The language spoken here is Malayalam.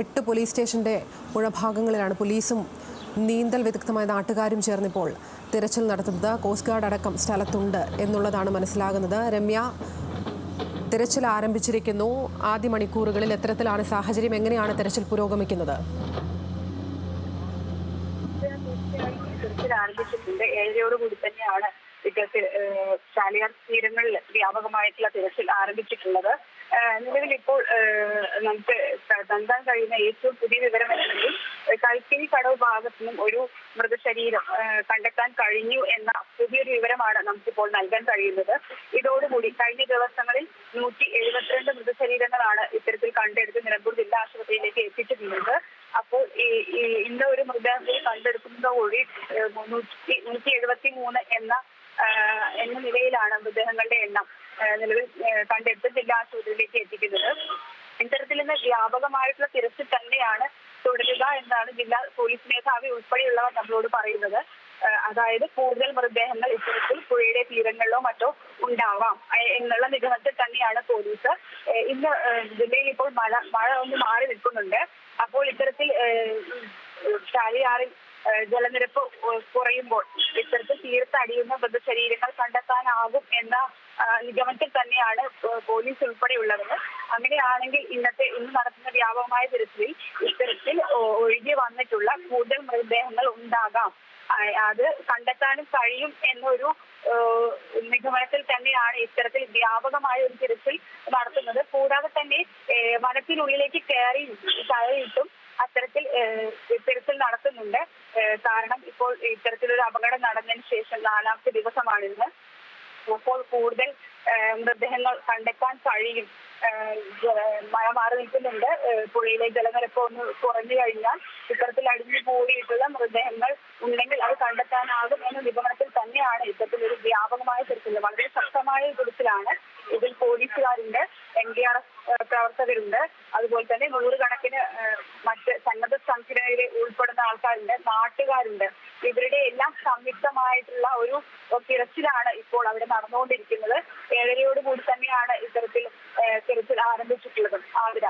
എട്ട് പോലീസ് സ്റ്റേഷന്റെ പുഴഭാഗങ്ങളിലാണ് പോലീസും നീന്തൽ വിദഗ്ധമായ നാട്ടുകാരും ചേർന്നിപ്പോൾ തിരച്ചിൽ നടത്തുന്നത്. കോസ്റ്റ് ഗാർഡ് അടക്കം സ്ഥലത്തുണ്ട് എന്നുള്ളതാണ് മനസ്സിലാകുന്നത്. രമ്യ തിരച്ചിൽ ആരംഭിച്ചിരിക്കുന്നു. ആദ്യ മണിക്കൂറുകളിൽ എത്തരത്തിലാണ് സാഹചര്യം. എങ്ങനെയാണ് തിരച്ചിൽ പുരോഗമിക്കുന്നത്? തിരച്ചിൽ ആരംഭിച്ചിട്ടുണ്ട്. ഏഴരയോടുകൂടി തന്നെയാണ് ഇത്തരത്തിൽ ചാലിയാർ തീരങ്ങളിൽ വ്യാപകമായിട്ടുള്ള തിരച്ചിൽ ആരംഭിച്ചിട്ടുള്ളത്. നിലവിൽ ഇപ്പോൾ നമുക്ക് ക- കഴിയുന്ന ഏറ്റവും പുതിയ വിവരം എന്നുണ്ടെങ്കിൽ കൽക്കിനി കടവ് ഭാഗത്തു നിന്നും ഒരു മൃതശരീരം കണ്ടെത്താൻ കഴിഞ്ഞു എന്ന പുതിയൊരു വിവരമാണ് നമുക്കിപ്പോൾ നൽകാൻ കഴിയുന്നത്. ഇതോടുകൂടി കഴിഞ്ഞ ദിവസങ്ങളിൽ നൂറ്റി എഴുപത്തിരണ്ട് മൃതശരീരങ്ങളാണ് ഇത്തരത്തിൽ കണ്ടെടുത്ത് നിലമ്പൂർ ജില്ലാ ആശുപത്രിയിലേക്ക് എത്തിച്ചിട്ടുള്ളത്. അപ്പോൾ ഇന്ന് ഒരു മൃതദേഹത്തിൽ കണ്ടെടുക്കുന്നതോടുകൂടി ഏഹ്, മുന്നൂറ്റി നൂറ്റി എഴുപത്തി മൂന്ന് എന്ന എന്ന നിലയിലാണ് മൃതദേഹങ്ങളുടെ എണ്ണം നിലവിൽ കണ്ടെടുത്ത് ജില്ലാ ആശുപത്രിയിലേക്ക് എത്തിക്കുന്നത്. ഇത്തരത്തിൽ നിന്ന് വ്യാപകമായിട്ടുള്ള തിരച്ചിൽ തന്നെയാണ് തുടരുക എന്നാണ് ജില്ലാ പോലീസ് മേധാവി ഉൾപ്പെടെയുള്ളവർ നമ്മളോട് പറയുന്നത്. അതായത് കൂടുതൽ മൃതദേഹങ്ങൾ ഇത്തരത്തിൽ പുഴയുടെ തീരങ്ങളിലോ മറ്റോ ഉണ്ടാവാം എന്നുള്ള നിഗമനത്തിൽ തന്നെയാണ് പോലീസ് ഇന്ന് ജില്ലയിൽ ഇപ്പോൾ മഴ മഴ ഒന്ന് മാറി നിൽക്കുന്നുണ്ട്. അപ്പോൾ ഇത്തരത്തിൽ ചാലിയാറിൽ ജലനിരപ്പ് കുറയുമ്പോൾ ഇത്തരത്തിൽ തീരത്ത് അടിയുന്ന മൃതശരീരങ്ങൾ കണ്ടെത്താനാകും എന്ന നിഗമനത്തിൽ തന്നെയാണ് പോലീസ് ഉൾപ്പെടെയുള്ളവർ അങ്ങനെയാണെങ്കിൽ ഇന്നത്തെ ഇന്ന് നടത്തുന്ന വ്യാപകമായ തിരച്ചിലിൽ ഇത്തരത്തിൽ ഒഴുകി വന്നിട്ടുള്ള കൂടുതൽ മൃതദേഹങ്ങൾ ഉണ്ടാകാം. അത് കണ്ടെത്താനും കഴിയും എന്നൊരു നിഗമനത്തിൽ തന്നെയാണ് ഇത്തരത്തിൽ വ്യാപകമായ ഒരു തിരച്ചിൽ നടത്തുന്നത്. കൂടാതെ തന്നെ വനത്തിനുള്ളിലേക്ക് കയറി കയറിയിട്ടും അത്തരത്തിൽ തിരച്ചിൽ നടത്തുന്നുണ്ട്. കാരണം ഇപ്പോൾ ഇത്തരത്തിലൊരു അപകടം നടന്നതിന് ശേഷം നാലാമത്തെ ദിവസമാണിന്ന്. അപ്പോൾ കൂടുതൽ മൃതദേഹങ്ങൾ കണ്ടെത്താൻ കഴിയും. മഴ മാറി നിൽക്കുന്നുണ്ട്. പുഴയിലെ ജലനിരപ്പ് ഒന്ന് കുറഞ്ഞു കഴിഞ്ഞാൽ ഇത്തരത്തിൽ അടിഞ്ഞു കൂടിയിട്ടുള്ള മൃതദേഹങ്ങൾ ഉണ്ടെങ്കിൽ ഗ്രൂപ്പിലാണ് ഇതിൽ പോലീസുകാരുണ്ട് എൻ ഡി ആർ എഫ് പ്രവർത്തകരുണ്ട്. അതുപോലെ തന്നെ നൂറുകണക്കിന് മറ്റ് സന്നദ്ധ സംഘടനയിൽ ഉൾപ്പെടുന്ന ആൾക്കാരുണ്ട് നാട്ടുകാരുണ്ട്. ഇവരുടെ എല്ലാം സംയുക്തമായിട്ടുള്ള ഒരു തിരച്ചിലാണ് ഇപ്പോൾ അവിടെ നടന്നുകൊണ്ടിരിക്കുന്നത്. ഏഴരയോടുകൂടി തന്നെയാണ് ഇത്തരത്തിൽ തിരച്ചിൽ ആരംഭിച്ചിട്ടുള്ളത്. ആതിര.